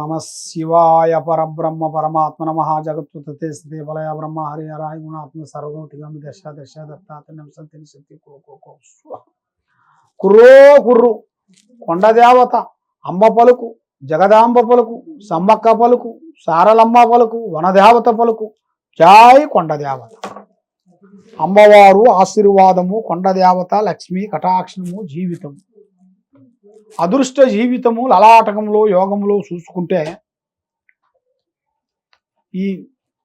నమ శివాయ పరబ్రహ్మ పరమాత్మ నమ జగత్తు తతే స్థితి బలయ బ్రహ్మ హరి హరాయ గుణాత్మ సర్వగౌతిగమి దశ దశ దత్తాత నిమిషం శక్తి కో కుర్రో కుర్రు కొండ దేవత అంబ పలుకు జగదాంబ పలుకు సమ్మక్క పలుకు సారలమ్మ పలుకు వనదేవత పలుకు జాయ్ కొండ దేవత. అమ్మవారు ఆశీర్వాదము కొండ దేవత లక్ష్మి కటాక్షము జీవితము. అదృష్ట జీవితము లలాటకంలో యోగంలో చూసుకుంటే ఈ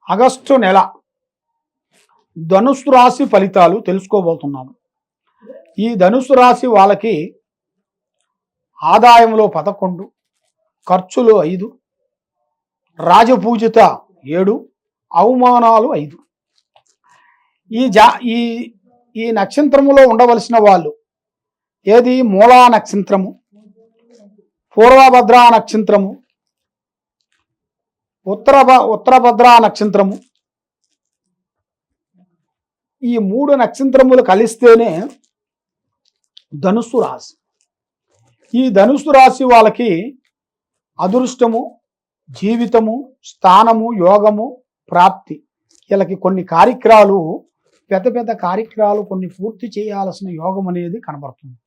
ఆగస్టు నెల ధనుసు రాశి ఫలితాలు తెలుసుకోబోతున్నాము. ఈ ధనుసు రాశి వాళ్ళకి ఆదాయంలో పదకొండు ఖర్చులు ఐదు రాజపూజిత ఏడు అవమానాలు ఐదు. ఈ జా ఈ ఈ నక్షత్రములో ఉండవలసిన వాళ్ళు ఏది? మూలా నక్షత్రము. పూర్వభద్రా నక్షత్రము. ఉత్తర ఉత్తరభద్రా నక్షత్రము. ఈ మూడు నక్షత్రములు కలిస్తేనే ధనుస్సు రాశి. ఈ ధనుస్సు రాశి వాళ్ళకి అదృష్టము జీవితము స్థానము యోగము ప్రాప్తి. వీళ్ళకి కొన్ని కార్యక్రమాలు పెద్ద పెద్ద కార్యక్రమాలు కొన్ని పూర్తి చేయాల్సిన యోగం అనేది కనబడుతుంది.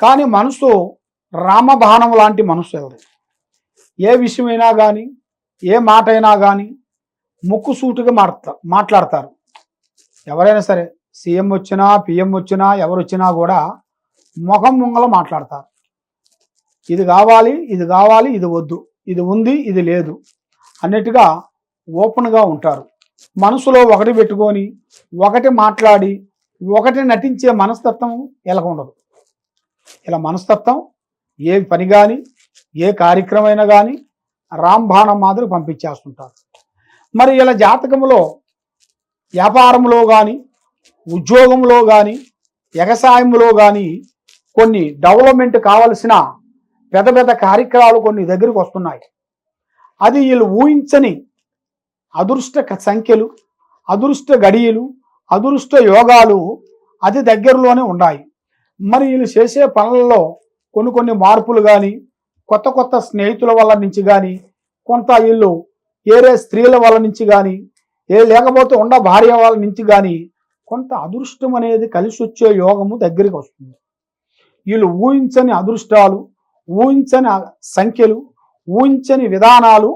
కానీ మనసు రామబాణం లాంటి మనసు ఎవరు? ఏ విషయమైనా కానీ ఏ మాట అయినా కానీ ముక్కుసూటుగా మాట్లా మాట్లాడతారు. ఎవరైనా సరే సీఎం వచ్చినా పిఎం వచ్చినా ఎవరు వచ్చినా కూడా ముఖం ముంగల మాట్లాడతారు. ఇది కావాలి ఇది కావాలి ఇది వద్దు ఇది ఉంది ఇది లేదు అన్నట్టుగా ఓపెన్గా ఉంటారు. మనసులో ఒకటి పెట్టుకొని ఒకటి మాట్లాడి ఒకటి నటించే మనస్తత్వం ఇలా ఉండదు. ఇలా మనస్తత్వం ఏ పని కానీ ఏ కార్యక్రమైనా కానీ రాంబాణం మాదిరి పంపించేస్తుంటారు. మరి ఇలా జాతకంలో వ్యాపారంలో కానీ ఉద్యోగంలో కానీ వ్యవసాయంలో కానీ కొన్ని డెవలప్మెంట్ కావలసిన పెద్ద పెద్ద కార్యక్రమాలు కొన్ని దగ్గరికి వస్తున్నాయి. అది వీళ్ళు ఊహించని అదృష్ట సంఖ్యలు అదృష్ట గడియలు అదృష్ట యోగాలు అతి దగ్గరలోనే ఉన్నాయి. మరి వీళ్ళు చేసే పనులలో కొన్ని కొన్ని మార్పులు కానీ కొత్త కొత్త స్నేహితుల వల్ల నుంచి కానీ కొంత వీళ్ళు ఏరే స్త్రీల వల్ల నుంచి కానీ ఏ లేకపోతే ఉండ భార్య వాళ్ళ నుంచి కానీ కొంత అదృష్టం అనేది కలిసి వచ్చే యోగము దగ్గరికి వస్తుంది. వీళ్ళు ఊహించని అదృష్టాలు ఊహించని సంఖ్యలు ఊహించని విధానాలు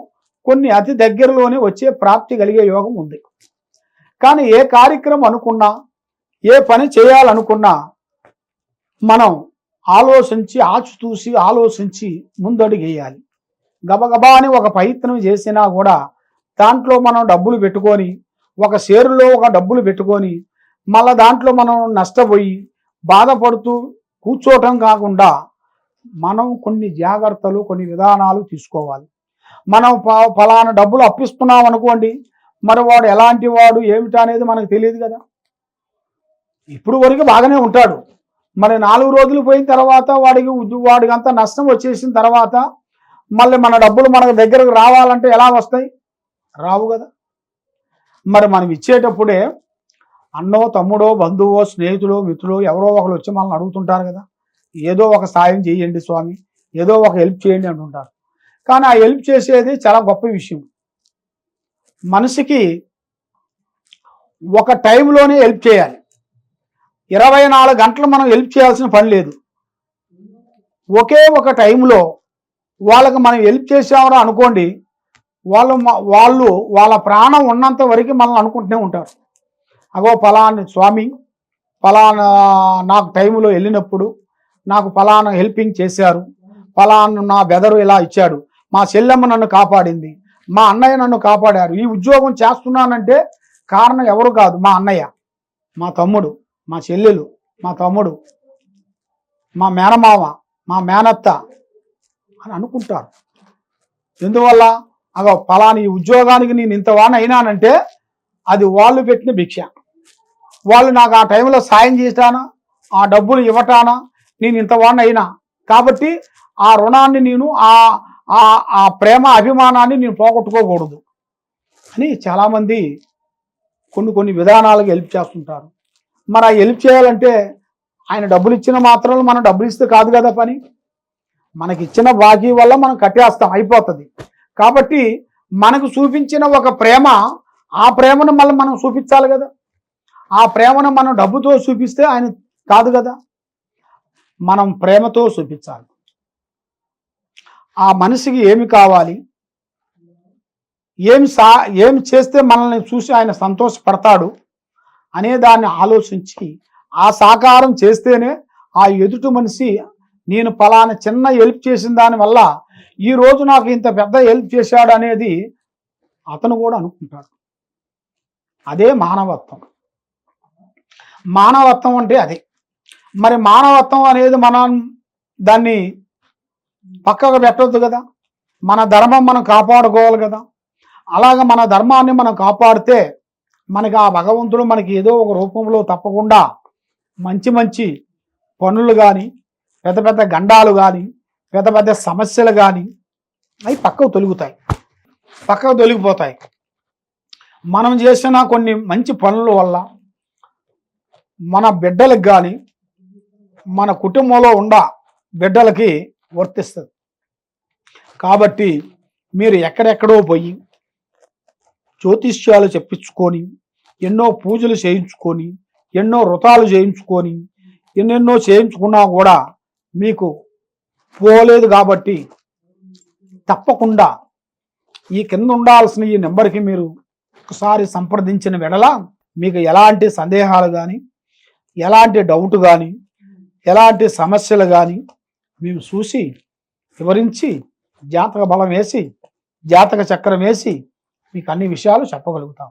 కొన్ని అతి దగ్గరలోనే వచ్చే ప్రాప్తి కలిగే యోగం ఉంది. కానీ ఏ కార్యక్రమం అనుకున్నా ఏ పని చేయాలనుకున్నా మనం ఆలోచించి ఆచితూసి ఆలోచించి ముందడుగేయాలి. గబగబా అని ఒక ప్రయత్నం చేసినా కూడా దాంట్లో మనం డబ్బులు పెట్టుకొని ఒక షేరులో ఒక డబ్బులు పెట్టుకొని మళ్ళా దాంట్లో మనం నష్టపోయి బాధపడుతూ కూర్చోవటం కాకుండా మనం కొన్ని జాగ్రత్తలు కొన్ని విధానాలు తీసుకోవాలి. మనం ప- ఫలానా డబ్బులు అప్పిస్తున్నాం అనుకోండి మరి వాడు ఎలాంటి వాడు ఏమిటనేది మనకు తెలియదు కదా. ఇప్పుడు వరకు బాగానే ఉంటాడు. మరి నాలుగు రోజులు పోయిన తర్వాత వాడికి వాడికి అంత నష్టం వచ్చేసిన తర్వాత మళ్ళీ మన డబ్బులు మన దగ్గరకు రావాలంటే ఎలా వస్తాయి? రావు కదా. మరి మనం ఇచ్చేటప్పుడే అన్నో తమ్ముడో బంధువో స్నేహితుడో మిత్రుడో ఎవరో ఒకరు వచ్చి మనల్ని అడుగుతుంటారు కదా. ఏదో ఒక సాయం చేయండి స్వామి ఏదో ఒక హెల్ప్ చేయండి అంటుంటారు. కానీ ఆ హెల్ప్ చేసేది చాలా గొప్ప విషయం. మనిషికి ఒక టైంలోనే హెల్ప్ చేయాలి. ఇరవై నాలుగు గంటలు మనం హెల్ప్ చేయాల్సిన పని లేదు. ఒకే ఒక టైంలో వాళ్ళకి మనం హెల్ప్ చేసామని అనుకోండి వాళ్ళు వాళ్ళు వాళ్ళ ప్రాణం ఉన్నంత వరకు మనల్ని అనుకుంటూనే ఉంటారు. అగో ఫలాని స్వామి ఫలానా నాకు టైంలో వెళ్ళినప్పుడు నాకు ఫలానా హెల్పింగ్ చేశారు ఫలానా నా బెదరు ఇలా ఇచ్చాడు మా చెల్లెమ్మ నన్ను కాపాడింది మా అన్నయ్య నన్ను కాపాడారు ఈ ఉద్యోగం చేస్తున్నానంటే కారణం ఎవరు కాదు మా అన్నయ్య మా తమ్ముడు. మా చెల్లెలు మా తమ్ముడు మా మేనమామ మా మేనత్త అని అనుకుంటారు. ఎందువల్ల? అగో ఫలాని ఉద్యోగానికి నేను ఇంత వాడిని అయినానంటే అది వాళ్ళు పెట్టిన భిక్ష. వాళ్ళు నాకు ఆ టైంలో సాయం చేసానా ఆ డబ్బులు ఇవ్వటానా? నేను ఇంత వాడిని అయినా. కాబట్టి ఆ రుణాన్ని నేను ఆ ఆ ఆ ప్రేమ అభిమానాన్ని నేను పోగొట్టుకోకూడదు అని చాలామంది కొన్ని కొన్ని విధానాలకు హెల్ప్ చేస్తుంటారు. మరి ఆ హెల్ప్ చేయాలంటే ఆయన డబ్బులు ఇచ్చిన మాత్రం మనం డబ్బులు ఇస్తే కాదు కదా పని? మనకి ఇచ్చిన బాకీ వల్ల మనం కట్టేస్తాం అయిపోతుంది. కాబట్టి మనకు చూపించిన ఒక ప్రేమ ఆ ప్రేమను మళ్ళీ మనం చూపించాలి కదా. ఆ ప్రేమను మనం డబ్బుతో చూపిస్తే ఆయన కాదు కదా. మనం ప్రేమతో చూపించాలి. ఆ మనిషికి ఏమి కావాలి? ఏమి సా ఏమి చేస్తే మనల్ని చూసి ఆయన సంతోషపడతాడు? అనే దాన్ని ఆలోచించి ఆ సాకారం చేస్తేనే ఆ ఎదుటి మనిషి నేను పలానా చిన్న హెల్ప్ చేసిన దానివల్ల ఈ రోజు నాకు ఇంత పెద్ద హెల్ప్ చేశాడు అనేది అతను కూడా అనుకుంటాడు. అదే మానవత్వం. మానవత్వం అంటే అదే. మరి మానవత్వం అనేది మనం దాన్ని పక్కకు పెట్టద్దు కదా. మన ధర్మం మనం కాపాడుకోవాలి కదా. అలాగ మన ధర్మాన్ని మనం కాపాడితే మనకి ఆ భగవంతుడు మనకి ఏదో ఒక రూపంలో తప్పకుండా మంచి మంచి పనులు కానీ పెద్ద పెద్ద గండాలు కానీ పెద్ద పెద్ద సమస్యలు కానీ అవి పక్కకు తొలుగుతాయి. పక్కకు తొలగిపోతాయి. మనం చేసిన కొన్ని మంచి పనుల వల్ల మన బిడ్డలకు కానీ మన కుటుంబంలో ఉన్న బిడ్డలకి వర్తిస్తుంది. కాబట్టి మీరు ఎక్కడెక్కడో పోయి జ్యోతిష్యాలు చెప్పించుకొని ఎన్నో పూజలు చేయించుకొని ఎన్నో వ్రతాలు చేయించుకొని ఎన్నెన్నో చేయించుకున్నా కూడా మీకు పోలేదు కాబట్టి తప్పకుండా ఈ కింద ఉండాల్సిన ఈ నెంబర్కి మీరు ఒకసారి సంప్రదించిన వెడల మీకు ఎలాంటి సందేహాలు కానీ ఎలాంటి డౌట్ కానీ ఎలాంటి సమస్యలు కానీ మేము చూసి వివరించి జాతక బలం వేసి జాతక చక్రం వేసి మీకు అన్ని విషయాలు చెప్పగలుగుతాం.